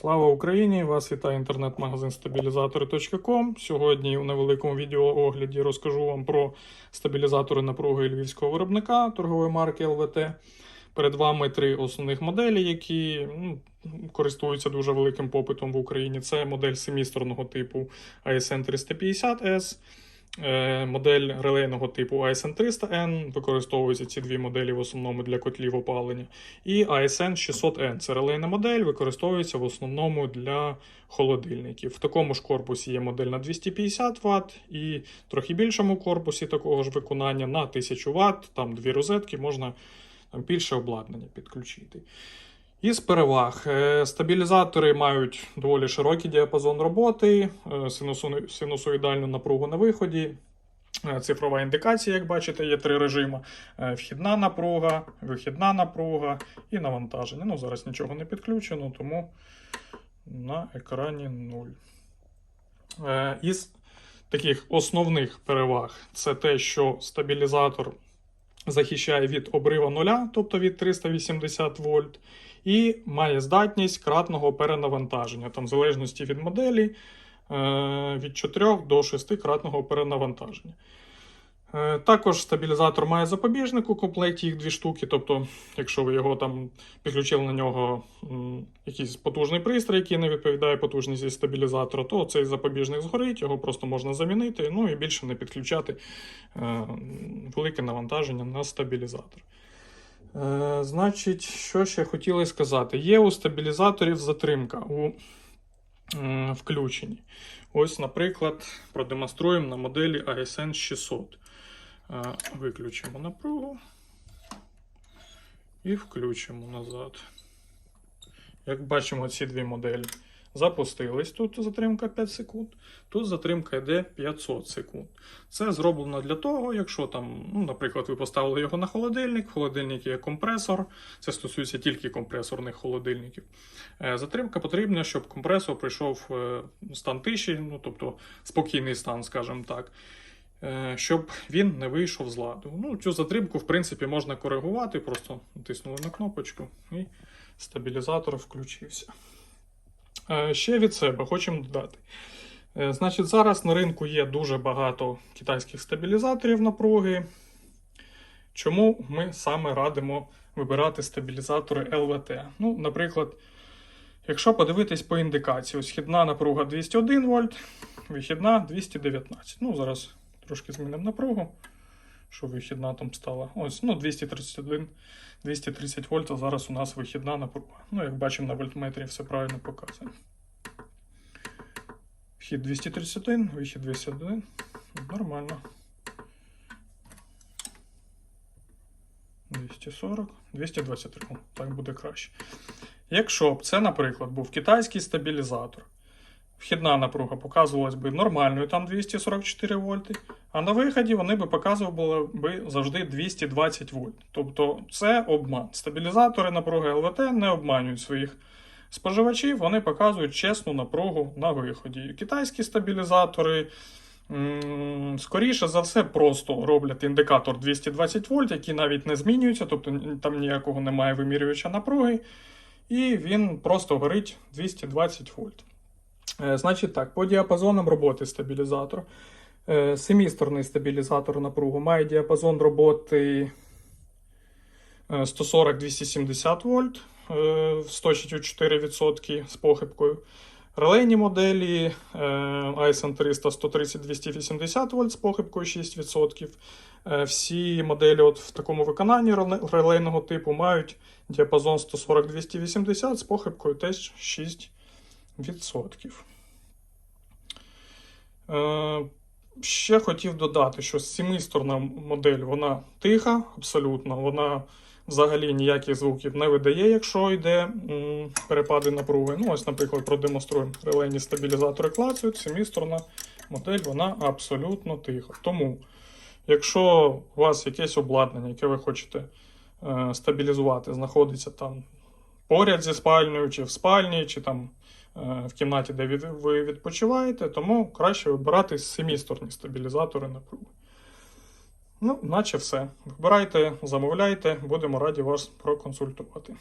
Слава Україні! Вас вітає інтернет-магазин стабілізатори.ком. Сьогодні у невеликому відеоогляді розкажу вам про стабілізатори напруги львівського виробника торгової марки ЛВТ. Перед вами три основних моделі, які ну, користуються дуже великим попитом в Україні. Це модель семісторного типу ASN 350S. Е, Модель релейного типу ASN 300N використовуються ці дві моделі в основному для котлів опалення. І ASN 600N це релейна модель, використовується в основному для холодильників. В такому ж корпусі є модель на 250 Вт і трохи більшому корпусі такого ж виконання на 1000 Вт, там дві розетки, можна там, більше обладнання підключити. Із переваг. Е, Стабілізатори мають доволі широкий діапазон роботи, е, синусоїдальну напругу на виході. е, Цифрова індикація, як бачите, є три режими: вхідна напруга, вихідна напруга і навантаження. Ну, зараз нічого не підключено, тому на екрані 0. Е, Із таких основних переваг це те, що стабілізатор захищає від обрива нуля, тобто від 380 вольт, і має здатність кратного перенавантаження, там, в залежності від моделі е, від 4 до 6 кратного перенавантаження. Е, Також стабілізатор має запобіжник у комплекті їх дві штуки. Тобто, якщо ви його там підключили на нього якийсь потужний пристрій, який не відповідає потужності стабілізатора, то цей запобіжник згорить, його просто можна замінити, ну і більше не підключати е, велике навантаження на стабілізатор. Е, значить, що ще хотіли сказати? Є у стабілізаторів затримка у м, включенні. Ось, наприклад, продемонструємо на моделі ASN 600. Е, Виключимо напругу і включимо назад. Як бачимо, ці дві моделі запустились. Тут затримка 5 секунд, тут затримка йде 500 секунд. Це зроблено для того, якщо там, ну, наприклад, ви поставили його на холодильник, в холодильнику є компресор, це стосується тільки компресорних холодильників. Е, Затримка потрібна, щоб компресор прийшов е, в стан тиші, ну тобто спокійний стан, скажімо так. е, Щоб він не вийшов з ладу. Ну, цю затримку, в принципі, можна коригувати, просто натиснули на кнопочку і стабілізатор включився. Е, Ще від себе хочемо додати. Е, Значить, зараз на ринку є дуже багато китайських стабілізаторів напруги. Чому ми саме радимо вибирати стабілізатори ЛВТ? Ну, наприклад, якщо подивитись по індикації, ось вхідна напруга 201 вольт, вихідна 219. Ну, зараз трошки змінимо напругу, щоб вихідна там стала. Ось, ну, 231, 230 вольт, а зараз у нас вихідна напруга. Ну, як бачимо, на вольтметрі все правильно показує. Вхід 231, вихід 201. Нормально. 240, 223. Так буде краще. Якщо б це, наприклад, був китайський стабілізатор, вхідна напруга показувалась би нормальною, там 244 вольти, а на виході вони би показували би завжди 220 вольт. Тобто це обман. Стабілізатори напруги ЛВТ не обманюють своїх споживачів, вони показують чесну напругу на виході. Китайські стабілізатори. Скоріше за все, просто роблять індикатор 220 вольт, який навіть не змінюється, тобто там ніякого немає вимірювача напруги, і він просто горить 220 вольт. Е, Значить так, по діапазонам роботи стабілізатора. Е, Семісторний стабілізатор напругу має діапазон роботи е, 140-270 вольт е, в 104% з похибкою. Релейні моделі е, ISN 300 130-280 вольт з похибкою 6%. Е, Всі моделі от в такому виконанні релейного типу мають діапазон 140-280 з похибкою теж 6%. Е, Ще хотів додати, що семисторна модель вона тиха, абсолютно. Вона взагалі ніяких звуків не видає, якщо йде перепади напруги. Ну, ось, наприклад, продемонструємо релейні стабілізатори клацають. Семисторна модель вона абсолютно тиха. Тому, якщо у вас якесь обладнання, яке ви хочете е, стабілізувати, знаходиться там поряд зі спальнею, чи в спальні, чи там в кімнаті, де ви відпочиваєте, тому краще вибирати семісторні стабілізатори напруги. Ну, наче все. Вибирайте, замовляйте, будемо раді вас проконсультувати.